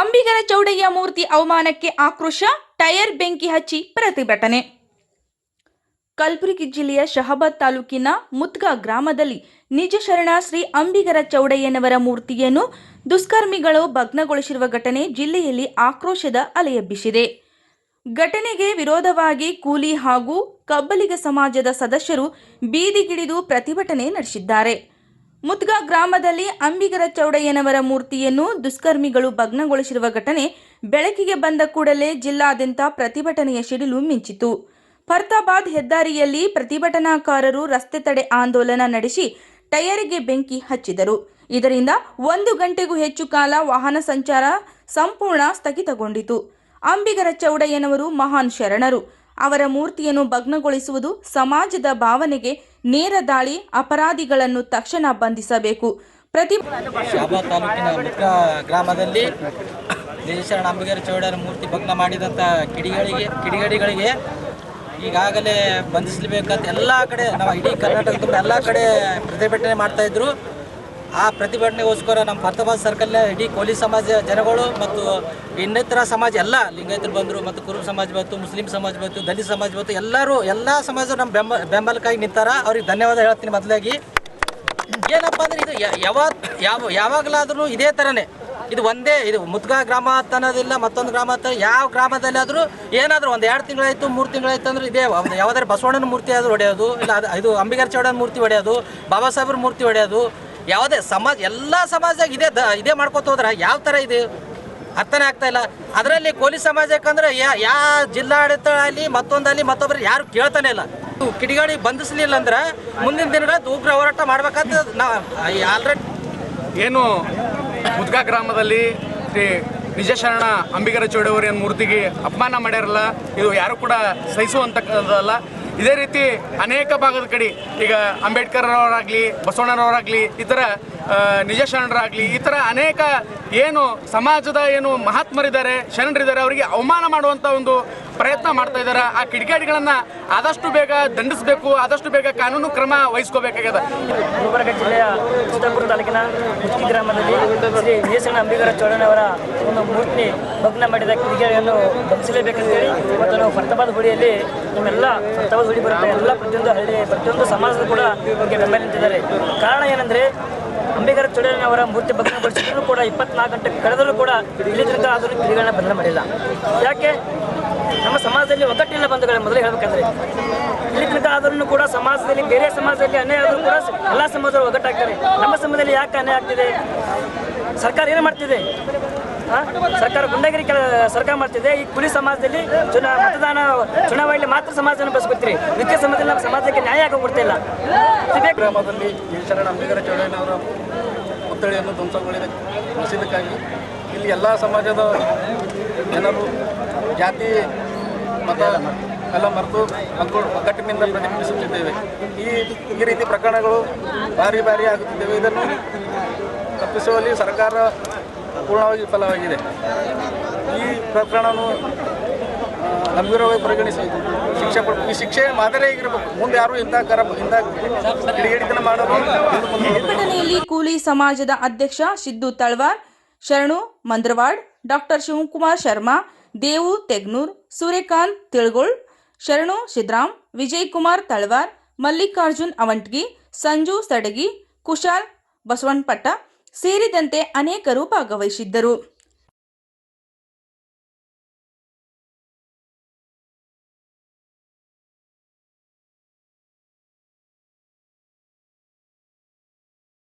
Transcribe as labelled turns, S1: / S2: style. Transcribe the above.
S1: ಅಂಬಿಗರ ಚೌಡಯ್ಯ ಮೂರ್ತಿ ಅವಮಾನಕ್ಕೆ ಆಕ್ರೋಶ ಟೈರ್ ಬೆಂಕಿ ಹಚ್ಚಿ ಪ್ರತಿಭಟನೆ ಕಲಬುರಗಿ ಜಿಲ್ಲೆಯ ಶಹಾಬಾದ್ ತಾಲೂಕಿನ ಮುತ್ಗ ಗ್ರಾಮದಲ್ಲಿ ನಿಜ ಶರಣ ಶ್ರೀ ಅಂಬಿಗರ ಚೌಡಯ್ಯನವರ ಮೂರ್ತಿಯನ್ನು ದುಷ್ಕರ್ಮಿಗಳು ಭಗ್ನಗೊಳಿಸಿರುವ ಘಟನೆ ಜಿಲ್ಲೆಯಲ್ಲಿ ಆಕ್ರೋಶದ ಅಲೆ ಘಟನೆಗೆ ವಿರೋಧವಾಗಿ ಕೂಲಿ ಹಾಗೂ ಕಬ್ಬಲಿಗ ಸಮಾಜದ ಸದಸ್ಯರು ಬೀದಿಗಿಳಿದು ಪ್ರತಿಭಟನೆ ನಡೆಸಿದ್ದಾರೆ ಮುದ್ಗ ಗ್ರಾಮದಲ್ಲಿ ಅಂಬಿಗರ ಚೌಡಯ್ಯನವರ ಮೂರ್ತಿಯನ್ನು ದುಷ್ಕರ್ಮಿಗಳು ಭಗ್ನಗೊಳಿಸಿರುವ ಘಟನೆ ಬೆಳಕಿಗೆ ಬಂದ ಕೂಡಲೇ ಜಿಲ್ಲಾದ್ಯಂತ ಪ್ರತಿಭಟನೆಯ ಸಿಡಿಲು ಮಿಂಚಿತು ಫರ್ತಾಬಾದ್ ಹೆದ್ದಾರಿಯಲ್ಲಿ ಪ್ರತಿಭಟನಾಕಾರರು ರಸ್ತೆ ತಡೆ ಆಂದೋಲನ ನಡೆಸಿ ಟಯರಿಗೆ ಬೆಂಕಿ ಹಚ್ಚಿದರು ಇದರಿಂದ ಒಂದು ಗಂಟೆಗೂ ಹೆಚ್ಚು ಕಾಲ ವಾಹನ ಸಂಚಾರ ಸಂಪೂರ್ಣ ಸ್ಥಗಿತಗೊಂಡಿತು ಅಂಬಿಗರ ಚೌಡಯ್ಯನವರು ಮಹಾನ್ ಶರಣರು ಅವರ ಮೂರ್ತಿಯನ್ನು ಭಗ್ನಗೊಳಿಸುವುದು ಸಮಾಜದ ಭಾವನೆಗೆ ನೇರ ದಾಳಿ ಅಪರಾಧಿಗಳನ್ನು ತಕ್ಷಣ ಬಂಧಿಸಬೇಕು ಪ್ರತಿ ಶಾಬಾ ತಾಲೂಕಿನ ಗ್ರಾಮದಲ್ಲಿ ದೇಶರಣ ಚೌಡರ ಮೂರ್ತಿ ಭಗ್ನ ಮಾಡಿದಂತ ಕಿಡಿಗಳಿಗೆ ಕಿಡಿಗಡಿಗಳಿಗೆ ಈಗಾಗಲೇ ಬಂಧಿಸಬೇಕಂತ ಎಲ್ಲ ಕಡೆ ನಮ್ಮ ಇಡೀ ಕರ್ನಾಟಕದ ಎಲ್ಲ ಕಡೆ ಪ್ರತಿಭಟನೆ ಮಾಡ್ತಾ ಇದ್ರು ಆ ಪ್ರತಿಭಟನೆಗೋಸ್ಕರ ನಮ್ಮ ಫರ್ತಾಬಾದ್ ಸರ್ಕಲ್ನ ಇಡೀ ಕೋಲಿ ಸಮಾಜ ಜನಗಳು ಮತ್ತು ಇನ್ನಿತರ ಸಮಾಜ ಎಲ್ಲ ಲಿಂಗಾಯತರು ಬಂದರು ಮತ್ತು ಕುರುಬ ಸಮಾಜ ಬಂತು ಮುಸ್ಲಿಂ ಸಮಾಜ ಬಂತು ದಲಿತ ಸಮಾಜ ಬಂತು ಎಲ್ಲರೂ ಎಲ್ಲ ಸಮಾಜ ನಮ್ಮ ಬೆಂಬ ಬೆಂಬಲಕ್ಕಾಗಿ ನಿಂತಾರ ಅವ್ರಿಗೆ ಧನ್ಯವಾದ ಹೇಳ್ತೀನಿ ಮೊದಲಾಗಿ ಏನಪ್ಪ ಅಂದರೆ ಇದು ಯಾವತ್ತು
S2: ಯಾವ ಯಾವಾಗಲಾದ್ರೂ ಇದೇ ಥರನೇ ಇದು ಒಂದೇ ಇದು ಮುದ್ಗಾ ಗ್ರಾಮ ಅನ್ನೋದಿಲ್ಲ ಮತ್ತೊಂದು ಗ್ರಾಮ ಅಂತ ಯಾವ ಆದರೂ ಏನಾದರೂ ಒಂದು ಎರಡು ತಿಂಗಳಾಯಿತು ಮೂರು ತಿಂಗಳಾಯ್ತು ಅಂದ್ರೆ ಇದೇ ಯಾವುದಾದ್ರು ಬಸವಣ್ಣನ ಮೂರ್ತಿ ಆದರೂ ಹೊಡೆಯೋದು ಇಲ್ಲ ಅದು ಇದು ಅಂಬಿಗರ ಚೌಡನ ಮೂರ್ತಿ ಹೊಡೆಯೋದು ಬಾಬಾ ಸಾಹೇಬ್ರ ಮೂರ್ತಿ ಹೊಡೆಯೋದು ಯಾವುದೇ ಸಮಾಜ ಎಲ್ಲ ಸಮಾಜದಾಗ ಇದೇ ದ ಇದೇ ಮಾಡ್ಕೊತ ಹೋದ್ರೆ ಯಾವ ಥರ ಇದೆ ಅರ್ಥನೇ ಆಗ್ತಾ ಇಲ್ಲ ಅದರಲ್ಲಿ ಕೋಲಿ ಸಮಾಜಕ್ಕಂದ್ರೆ ಯಾ ಯಾವ ಜಿಲ್ಲಾಡಳಿತ ಅಲ್ಲಿ ಮತ್ತೊಂದಲ್ಲಿ ಮತ್ತೊಬ್ಬರು ಯಾರು ಕೇಳ್ತಾನೆ ಇಲ್ಲ ಕಿಡಿಗಾಡಿ ಬಂಧಿಸಲಿಲ್ಲ ಅಂದ್ರೆ ಮುಂದಿನ ದಿನಗಳಲ್ಲಿ ಉಗ್ರ ಹೋರಾಟ ಮಾಡ್ಬೇಕಂತ ನಾ ಆಲ್ರೆಡಿ ಏನು ಮುದ್ಗಾ ಗ್ರಾಮದಲ್ಲಿ ಶ್ರೀ ನಿಜಶರಣ ಅಂಬಿಗರ ಚೌಡವರಿಯ ಮೂರ್ತಿಗೆ ಅಪಮಾನ ಮಾಡ್ಯಾರಲ್ಲ ಇದು ಯಾರು ಕೂಡ ಸಹಿಸುವಂತಕ್ಕಂಥದ್ದಲ್ಲ ಇದೇ ರೀತಿ ಅನೇಕ ಭಾಗದ ಕಡೆ ಈಗ ಅಂಬೇಡ್ಕರ್ ಅವರಾಗ್ಲಿ ಬಸವಣ್ಣನವರಾಗ್ಲಿ ಈ ಥರ ನಿಜ ಶರಣರಾಗಲಿ ಈ ಥರ ಅನೇಕ ಏನು ಸಮಾಜದ ಏನು ಮಹಾತ್ಮರಿದ್ದಾರೆ ಶರಣರಿದ್ದಾರೆ ಅವರಿಗೆ ಅವಮಾನ ಮಾಡುವಂಥ ಒಂದು ಪ್ರಯತ್ನ ಮಾಡ್ತಾ ಇದ್ದಾರೆ ಆ ಕಿಡಿಕಾಡಿಗಳನ್ನು ಆದಷ್ಟು ಬೇಗ ದಂಡಿಸಬೇಕು ಆದಷ್ಟು ಬೇಗ ಕಾನೂನು ಕ್ರಮ ವಹಿಸ್ಕೋಬೇಕಾಗಿದೆ ಗುಲ್ಬರ್ಗ ಜಿಲ್ಲೆಯ ಚಿತ್ತಪುರ ತಾಲೂಕಿನ ಮುಚ್ಕಿ ಗ್ರಾಮದಲ್ಲಿ ಶ್ರೀ ವೀರಸಣ್ಣ ಅಂಬಿಗರ ಅವರ ಒಂದು ಮೂರ್ತಿ ಭಗ್ನ ಮಾಡಿದ ಕಿಡಿಕಾಡಿಯನ್ನು ಹೇಳಿ ಮತ್ತು ನಾವು ಫರ್ತಾಬಾದ್ ಹುಡಿಯಲ್ಲಿ ನಮ್ಮೆಲ್ಲ ಫರ್ತಾಬಾದ್ ಹುಡಿ ಬರುತ್ತೆ ಎಲ್ಲ ಪ್ರತಿಯೊಂದು ಹಳ್ಳಿ ಪ್ರತಿಯೊಂದು ಸಮಾಜದ ಕೂಡ ಬಗ್ಗೆ ಬೆಂಬಲ ನಿಂತಿದ್ದಾರೆ ಕಾರಣ ಏನಂದರೆ ಅಂಬೇಡ್ಕರ್ ಚೌಡಯ್ಯ ಅವರ ಮೂರ್ತಿ ಭಗ್ನಗೊಳಿಸಿದ್ರು ಕೂಡ ಇಪ್ಪತ್ನಾಲ್ಕು ಗಂಟೆ ಕಳೆದರೂ ಕೂಡ ಇಲ್ಲಿ ತನಕ ಆದರೂ ಕಿರಿಗಳನ್ನ ಬಂದ ಮಾಡಿಲ್ಲ ಯಾಕೆ ನಮ್ಮ ಸಮಾಜದಲ್ಲಿ ಒಗ್ಗಟ್ಟಿನ ಬಂಧುಗಳ ಮೊದಲು ಹೇಳಬೇಕಂದ್ರೆ ಇಲ್ಲಿ ತನಕ ಕೂಡ ಸಮಾಜದಲ್ಲಿ ಬೇರೆ ಸಮಾಜದಲ್ಲಿ ಅನ್ಯಾಯ ಆದರೂ ಕೂಡ ಎಲ್ಲ ಸಮಾಜದವರು ಒಗ್ಗಟ್ಟಾಗ್ತಾರೆ ನಮ್ಮ ಸಮಾಜದಲ್ಲಿ ಯಾಕೆ ಅನ್ಯಾಯ ಆಗ್ತಿದೆ ಸರ್ಕಾರ ಏನು ಮಾಡ್ತಿದೆ ಸರ್ಕಾರ ಗುಂಡಗಿರಿ ಸರ್ಕಾರ ಮಾಡ್ತಿದೆ ಈ
S1: ಕುಲಿ ಸಮಾಜದಲ್ಲಿ ಚುನಾ ಮತದಾನ ಚುನಾವಣೆಯಲ್ಲಿ ಮಾತ್ರ ಸಮಾಜವನ್ನು ಬಸ್ಕೊತೀರಿ ನಿತ್ಯ ಸಮಾಜದಲ್ಲಿ ನಮ್ಮ ಸಮಾಜಕ್ಕೆ ನ್ಯಾಯ ಆಗೋಗ್ಬಿಡ್ತಿಲ್ಲ ಗ್ರಾಮದಲ್ಲಿ ಶರಣ ಅಂಬಿಗರ ಚೌಡಯ್ಯನವರ ಪುತ್ಥಳಿಯನ್ನು ಮಸೀದಕ್ಕಾಗಿ ಇಲ್ಲಿ ಎಲ್ಲ ಸಮಾಜದ ಜನರು ಜಾತಿ ಮತ ಎಲ್ಲ ಮರೆತು ಮಕ್ಕಳು ಒಗ್ಗಟ್ಟಿನಿಂದ ಪ್ರತಿಬಿಂಬಿಸುತ್ತಿದ್ದೇವೆ ಈ ಈ ರೀತಿ ಪ್ರಕರಣಗಳು ಭಾರಿ ಭಾರಿ ಆಗುತ್ತಿದ್ದೇವೆ ಇದನ್ನು ತಪ್ಪಿಸುವಲ್ಲಿ ಸರ್ಕಾರ ಪೂರ್ಣವಾಗಿ ವಿಫಲವಾಗಿದೆ ಈ ಪ್ರಕರಣವನ್ನು ಗಂಭೀರವಾಗಿ ಪರಿಗಣಿಸಿ ಶಿಕ್ಷೆ ಈ ಶಿಕ್ಷೆ ಮಾದರಿಯಾಗಿರಬೇಕು ಮುಂದೆ ಯಾರು ಇಂಥ ಕರ ಇಂಥ ಕಿಡಿಗೇಡಿತನ ಮಾಡಲು ಕೂಲಿ ಸಮಾಜದ ಅಧ್ಯಕ್ಷ ಸಿದ್ದು ತಳ್ವಾರ್ ಶರಣು ಮಂದ್ರವಾಡ್ ಡಾಕ್ಟರ್ ಶಿವಕುಮಾರ್ ಶರ್ಮಾ ದೇವು ತೆಗ್ನೂರ್ ಸೂರ್ಯಕಾಂತ್ ತಿಳ್ಗೋಳ್ ಶರಣು ಸಿದ್ರಾಮ್ ವಿಜಯ್ ಕುಮಾರ್ ತಳ್ವಾರ್ ಮಲ್ಲಿಕಾರ್ಜುನ್ ಅವಂಟ್ಗಿ ಸಂಜು ಸಡಗಿ ಕುಶಾಲ್ ಬಸವಣ್ಪಟ್ಟ ಸೇರಿದಂತೆ ಅನೇಕರು ಭಾಗವಹಿಸಿದ್ದರು